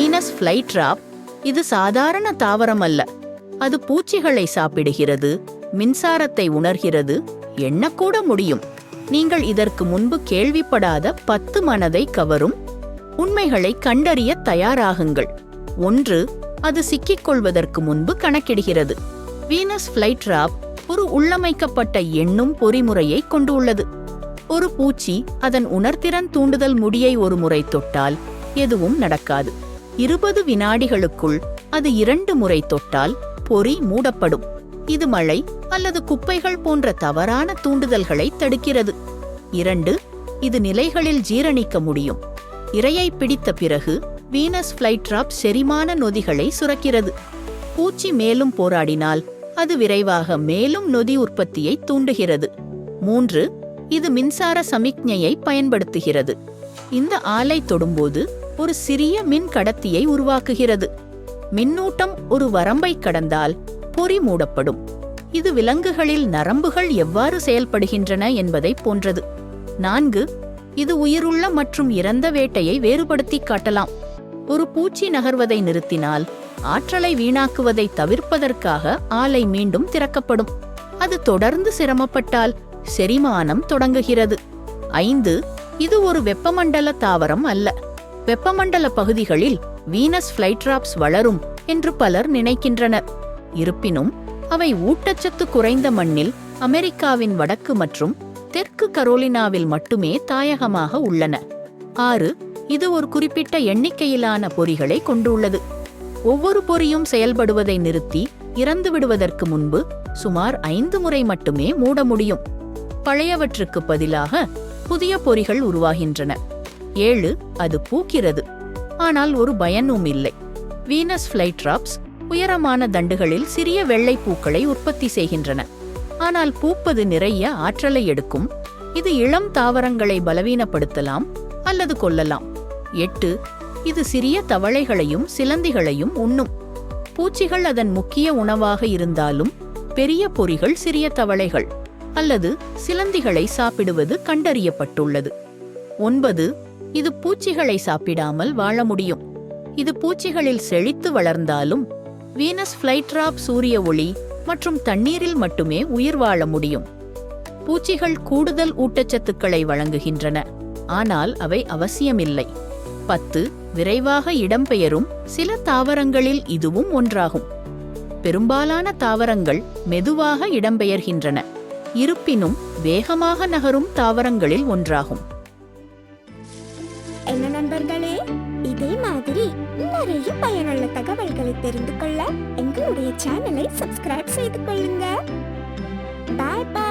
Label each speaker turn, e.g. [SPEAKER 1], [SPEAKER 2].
[SPEAKER 1] Venus ஃப்ளைட்ராப் இது சாதாரண தாவரம் அல்ல. அது பூச்சிகளை சாப்பிடுகிறது மின்சாரத்தை உணர்கிறது எண்ணக்கூட முடியும். நீங்கள் இதற்கு முன்பு கேள்விப்படாத பத்து மனதை கவரும் உண்மைகளை கண்டறிய தயாராகுங்கள். ஒன்று அது சிக்கிக்கொள்வதற்கு முன்பு கணக்கிடுகிறது. வீனஸ் ஃப்ளைட்ராப் ஒரு உள்ளமைக்கப்பட்ட எண்ணும் பொறிமுறையை கொண்டுள்ளது. ஒரு பூச்சி அதன் உணர்திறன் தூண்டுதல் முடியை ஒரு முறை தொட்டால் எதுவும் நடக்காது. இருபது வினாடிகளுக்குள் அது இரண்டு முறை தொட்டால் பொறி மூடப்படும். இது மழை அல்லது குப்பைகள் போன்ற தவறான தூண்டுதல்களை தடுக்கிறது. இரண்டு இது நிலைகளில் ஜீரணிக்க முடியும். இரையை பிடித்த பிறகு வீனஸ் ஃபிளைட்ராப் செரிமான நொதிகளை சுரக்கிறது. பூச்சி மேலும் போராடினால் அது விரைவாக மேலும் நொதி உற்பத்தியை தூண்டுகிறது. மூன்று இது மின்சார சமிக்ஞையை பயன்படுத்துகிறது. இந்த ஆலை தொடும்போது ஒரு சிறிய மின் கடத்தியை உருவாக்குகிறது. மின்னூட்டம் ஒரு வரம்பை கடந்தால் பொறி மூடப்படும். இது விலங்குகளில் நரம்புகள் எவ்வாறு செயல்படுகின்றன என்பதை போன்றது. நான்கு இது உயிருள்ள மற்றும் இறந்த வேட்டையை வேறுபடுத்தி காட்டலாம். ஒரு பூச்சி நகர்வதை நிறுத்தினால் ஆற்றலை வீணாக்குவதை தவிர்ப்பதற்காக ஆலை மீண்டும் திறக்கப்படும். அது தொடர்ந்து சிரமப்பட்டால் செரிமானம் தொடங்குகிறது. ஐந்து இது ஒரு வெப்பமண்டல தாவரம் அல்ல. வெப்பமண்டல பகுதிகளில் வீனஸ் ஃபிளைட்ராப்ஸ் வளரும் என்று பலர் நினைக்கின்றனர். இருப்பினும் அவை ஊட்டச்சத்து குறைந்த மண்ணில் அமெரிக்காவின் வடக்கு மற்றும் தெற்கு கரோலினாவில் மட்டுமே தாயகமாக உள்ளன. ஆறு இது ஒரு குறிப்பிட்ட எண்ணிக்கையிலான பொறிகளை கொண்டுள்ளது. ஒவ்வொரு பொறியும் செயல்படுவதை நிறுத்தி இறந்து விடுவதற்கு முன்பு சுமார் ஐந்து முறை மட்டுமே மூட முடியும். பழையவற்றுக்கு பதிலாக புதிய பொறிகள் உருவாகின்றன. ஏழு அது பூக்கிறது. ஆனால் ஒரு பயனும் இல்லை. வீனஸ் ஃபிளைட்ராப்ஸ் உயரமான தண்டுகளில் சிறிய வெள்ளை பூக்களை உற்பத்தி செய்கின்றன. ஆனால் பூப்பது நிறைய ஆற்றலை எடுக்கும். இது இளம் தாவரங்களை பலவீனப்படுத்தலாம் அல்லது கொல்லலாம். எட்டு இது சிறிய தவளைகளையும் சிலந்திகளையும் உண்ணும். பூச்சிகள் அதன் முக்கிய உணவாக இருந்தாலும் பெரிய பொறிகள் சிறிய தவளைகள் அல்லது சிலந்திகளை சாப்பிடுவது கண்டறியப்பட்டுள்ளது. ஒன்பது இது பூச்சிகளை சாப்பிடாமல் வாழ முடியும். இது பூச்சிகளில் செழித்து வளர்ந்தாலும் வீனஸ் ஃபிளைட்ராப் சூரிய ஒளி மற்றும் தண்ணீரில் மட்டுமே உயிர் வாழ முடியும். பூச்சிகள் கூடுதல் ஊட்டச்சத்துக்களை வழங்குகின்றன ஆனால் அவை அவசியமில்லை. பத்து விரைவாக இடம்பெயரும் சில தாவரங்களில் இதுவும் ஒன்றாகும். பெரும்பாலான தாவரங்கள் மெதுவாக இடம்பெயர்கின்றன இருப்பினும் வேகமாக நகரும் தாவரங்களில் ஒன்றாகும்.
[SPEAKER 2] என்ன நண்பர்களே? இதே மாதிரி நிறைய பயனுள்ள தகவல்களை தெரிந்து கொள்ள எங்களுடைய சேனலை சப்ஸ்கிரைப் செய்து கொள்ளுங்க. பாய் பாய்